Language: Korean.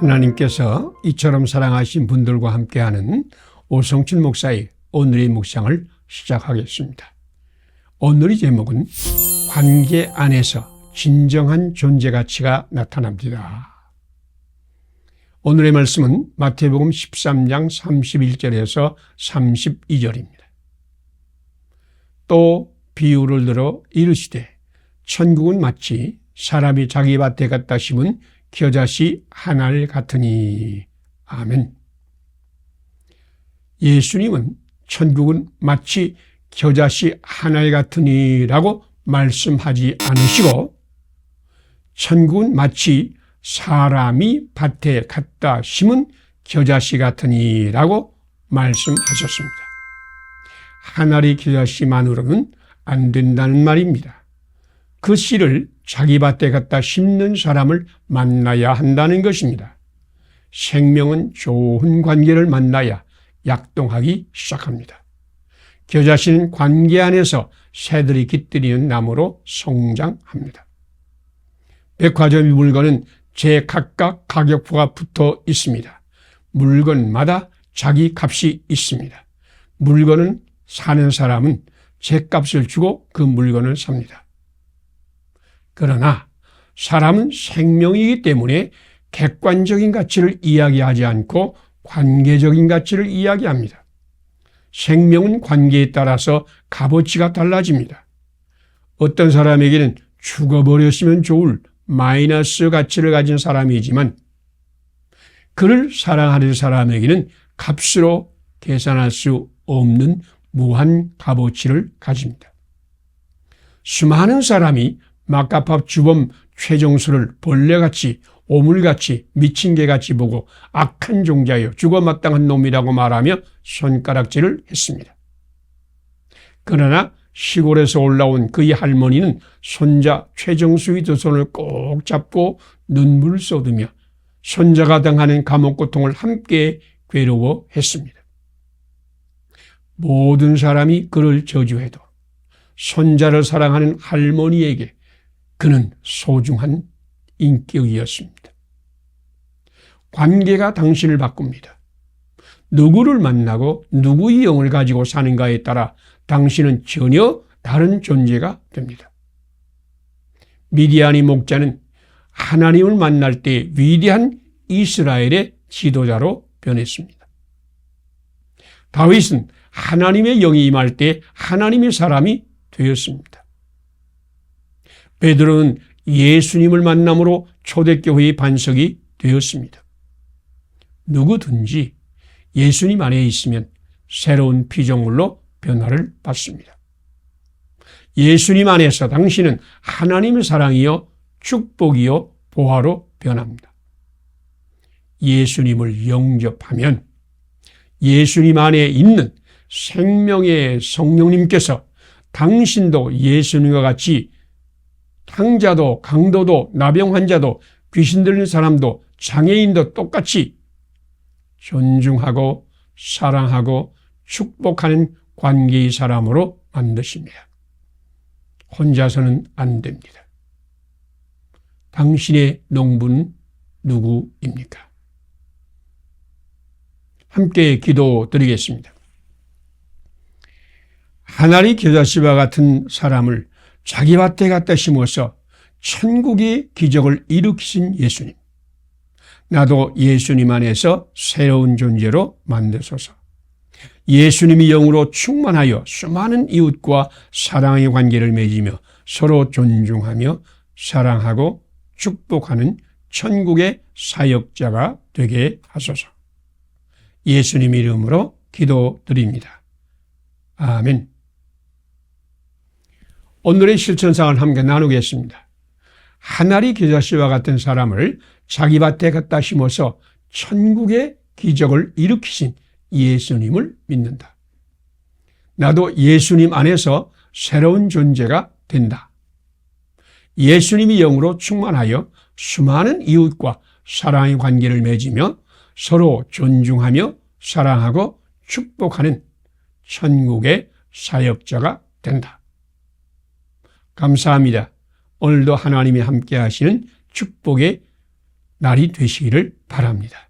하나님께서 이처럼 사랑하신 분들과 함께하는 오성춘 목사의 오늘의 묵상을 시작하겠습니다. 오늘의 제목은 관계 안에서 진정한 존재 가치가 나타납니다. 오늘의 말씀은 마태복음 13장 31절에서 32절입니다. 또 비유를 들어 이르시되 천국은 마치 사람이 자기 밭에 갖다 심은 겨자씨 하나를 같으니 아멘. 예수님은 천국은 마치 겨자씨 하나를 같으니라고 말씀하지 않으시고 천국은 마치 사람이 밭에 갖다 심은 겨자씨 같으니라고 말씀하셨습니다. 하나의 겨자씨만으로는 안 된다는 말입니다. 그 씨를 자기 밭에 갖다 심는 사람을 만나야 한다는 것입니다. 생명은 좋은 관계를 만나야 약동하기 시작합니다. 겨자씨는 관계 안에서 새들이 깃들이는 나무로 성장합니다. 백화점 물건은 제 각각 가격표가 붙어 있습니다. 물건마다 자기 값이 있습니다. 물건은 사는 사람은 제 값을 주고 그 물건을 삽니다. 그러나 사람은 생명이기 때문에 객관적인 가치를 이야기하지 않고 관계적인 가치를 이야기합니다. 생명은 관계에 따라서 값어치가 달라집니다. 어떤 사람에게는 죽어버렸으면 좋을 마이너스 가치를 가진 사람이지만 그를 사랑하는 사람에게는 값으로 계산할 수 없는 무한 값어치를 가집니다. 수많은 사람이 막가밥 주범 최정수를 벌레같이 오물같이 미친 개같이 보고 악한 종자여 죽어마땅한 놈이라고 말하며 손가락질을 했습니다. 그러나 시골에서 올라온 그의 할머니는 손자 최정수의 두 손을 꼭 잡고 눈물을 쏟으며 손자가 당하는 감옥 고통을 함께 괴로워했습니다. 모든 사람이 그를 저주해도 손자를 사랑하는 할머니에게 그는 소중한 인격이었습니다. 관계가 당신을 바꿉니다. 누구를 만나고 누구의 영을 가지고 사는가에 따라 당신은 전혀 다른 존재가 됩니다. 미디안이 목자는 하나님을 만날 때 위대한 이스라엘의 지도자로 변했습니다. 다윗은 하나님의 영이 임할 때 하나님의 사람이 되었습니다. 베드로는 예수님을 만남으로 초대교회의 반석이 되었습니다. 누구든지 예수님 안에 있으면 새로운 피조물로 변화를 받습니다. 예수님 안에서 당신은 하나님의 사랑이요, 축복이요, 보화로 변합니다. 예수님을 영접하면 예수님 안에 있는 생명의 성령님께서 당신도 예수님과 같이 탕자도 강도도 나병 환자도 귀신 들린 사람도 장애인도 똑같이 존중하고 사랑하고 축복하는 관계의 사람으로 만드십니다. 혼자서는 안 됩니다. 당신의 농부는 누구입니까? 함께 기도 드리겠습니다. 하나님 겨자씨와 같은 사람을 자기 밭에 갖다 심어서 천국의 기적을 일으키신 예수님. 나도 예수님 안에서 새로운 존재로 만드소서. 예수님이 영으로 충만하여 수많은 이웃과 사랑의 관계를 맺으며 서로 존중하며 사랑하고 축복하는 천국의 사역자가 되게 하소서. 예수님 이름으로 기도드립니다. 아멘. 오늘의 실천상을 함께 나누겠습니다. 하나리 기자씨와 같은 사람을 자기 밭에 갖다 심어서 천국의 기적을 일으키신 예수님을 믿는다. 나도 예수님 안에서 새로운 존재가 된다. 예수님이 영으로 충만하여 수많은 이웃과 사랑의 관계를 맺으며 서로 존중하며 사랑하고 축복하는 천국의 사역자가 된다. 감사합니다. 오늘도 하나님이 함께 하시는 축복의 날이 되시기를 바랍니다.